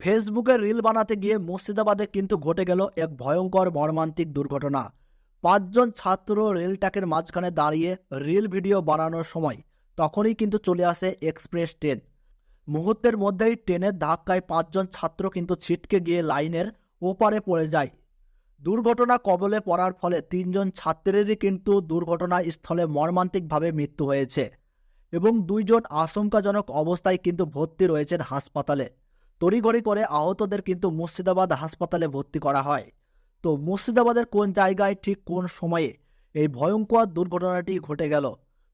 ফেসবুকে রিল বানাতে গিয়ে মুর্শিদাবাদে কিন্তু ঘটে গেল এক ভয়ঙ্কর মর্মান্তিক দুর্ঘটনা। পাঁচজন ছাত্র রেল মাঝখানে দাঁড়িয়ে রিল ভিডিও বানানোর সময় তখনই কিন্তু চলে আসে এক্সপ্রেস ট্রেন। মুহূর্তের মধ্যেই ট্রেনের ধাক্কায় পাঁচজন ছাত্র কিন্তু ছিটকে গিয়ে লাইনের ওপারে পড়ে যায়। দুর্ঘটনা কবলে পড়ার ফলে তিনজন ছাত্রেরই কিন্তু দুর্ঘটনা স্থলে মর্মান্তিকভাবে মৃত্যু হয়েছে এবং দুইজন আশঙ্কাজনক অবস্থায় কিন্তু ভর্তি রয়েছেন হাসপাতালে। তড়িঘড়ি করে আহতদের কিন্তু মুর্শিদাবাদ হাসপাতালে ভর্তি করা হয়। তো মুর্শিদাবাদের কোন জায়গায়, ঠিক কোন সময়ে এই ভয়ঙ্কর দুর্ঘটনাটি ঘটে গেল?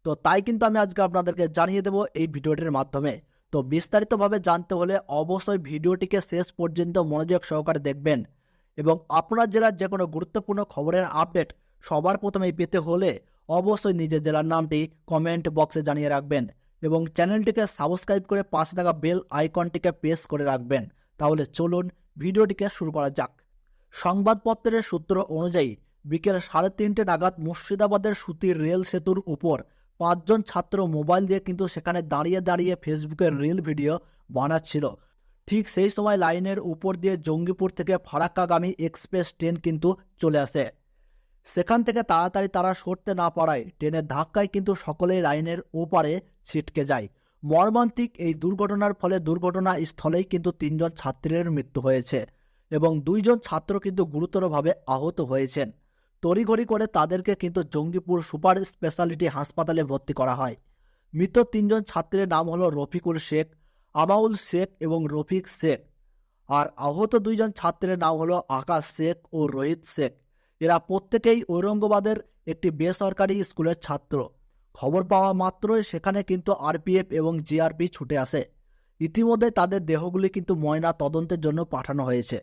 তো তাই কিন্তু আমি আজকে আপনাদেরকে জানিয়ে দেব এই ভিডিওটির মাধ্যমে। তো বিস্তারিতভাবে জানতে হলে অবশ্যই ভিডিওটিকে শেষ পর্যন্ত মনোযোগ সহকারে দেখবেন এবং আপনার জেলার যে কোনো গুরুত্বপূর্ণ খবরের আপডেট সবার প্রথমেই পেতে হলে অবশ্যই নিজের জেলার নামটি কমেন্ট বক্সে জানিয়ে রাখবেন। এবং চ্যানেলটিকে সাবস্ক্রাইব করে পাশে থাকা বেল আইকনটিকে প্রেস করে রাখবেন। তাহলে চলুন ভিডিওটিকে শুরু করা যাক। সংবাদপত্রের সূত্র অনুযায়ী বিকেল সাড়ে তিনটে নাগাদ মুর্শিদাবাদের সুতির রেল সেতুর উপর পাঁচজন ছাত্র মোবাইল দিয়ে কিন্তু সেখানে দাঁড়িয়ে দাঁড়িয়ে ফেসবুকের রিল ভিডিও বানাচ্ছিল। ঠিক সেই সময় লাইনের উপর দিয়ে জঙ্গিপুর থেকে ফারাক্কাগামী এক্সপ্রেস ট্রেন কিন্তু চলে আসে। সেখান থেকে তাড়াতাড়ি তারা সরতে না পারায় ট্রেনের ধাক্কায় কিন্তু সকলেই লাইনের ওপারে ছিটকে যায়। মর্মান্তিক এই দুর্ঘটনার ফলে দুর্ঘটনা স্থলেই কিন্তু তিনজন ছাত্রের মৃত্যু হয়েছে এবং দুইজন ছাত্র কিন্তু গুরুতরভাবে আহত হয়েছেন। তড়িঘড়ি করে তাদেরকে কিন্তু জঙ্গিপুর সুপার স্পেশালিটি হাসপাতালে ভর্তি করা হয়। মৃত তিনজন ছাত্রের নাম হলো রফিকুল শেখ, আমাউল শেখ এবং রফিক শেখ। আর আহত দুইজন ছাত্রের নাম হলো আকাশ শেখ ও রোহিত শেখ। এরা প্রত্যেকেই ঔরঙ্গাবাদের একটি বেসরকারি স্কুলের ছাত্র। খবর পাওয়া মাত্রই সেখানে কিন্তু আরপিএফ এবং জিআরপি ছুটে আসে। ইতিমধ্যে তাদের দেহগুলি কিন্তু ময়না তদন্তের জন্য পাঠানো হয়েছে।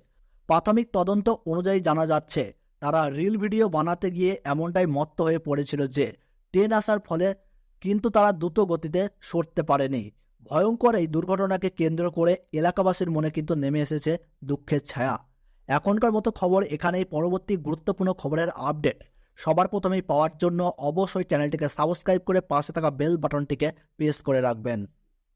প্রাথমিক তদন্ত অনুযায়ী জানা যাচ্ছে, তারা রিল ভিডিও বানাতে গিয়ে এমনটাই মত্ত হয়ে পড়েছিল যে, ট্রেন আসার ফলে কিন্তু তারা দ্রুত গতিতে সরতে পারেনি। ভয়ঙ্কর এই দুর্ঘটনাকে কেন্দ্র করে এলাকাবাসীর মনে কিন্তু নেমে এসেছে দুঃখের ছায়া। এখনকার মতো খবর এখানেই। পরবর্তী গুরুত্বপূর্ণ খবরের আপডেট। সবার প্রথমেই পাওয়ার জন্য অবশ্যই চ্যানেলটিকে সাবস্ক্রাইব করে পাশে থাকা বেল বাটনটিকে প্রেস করে রাখবেন।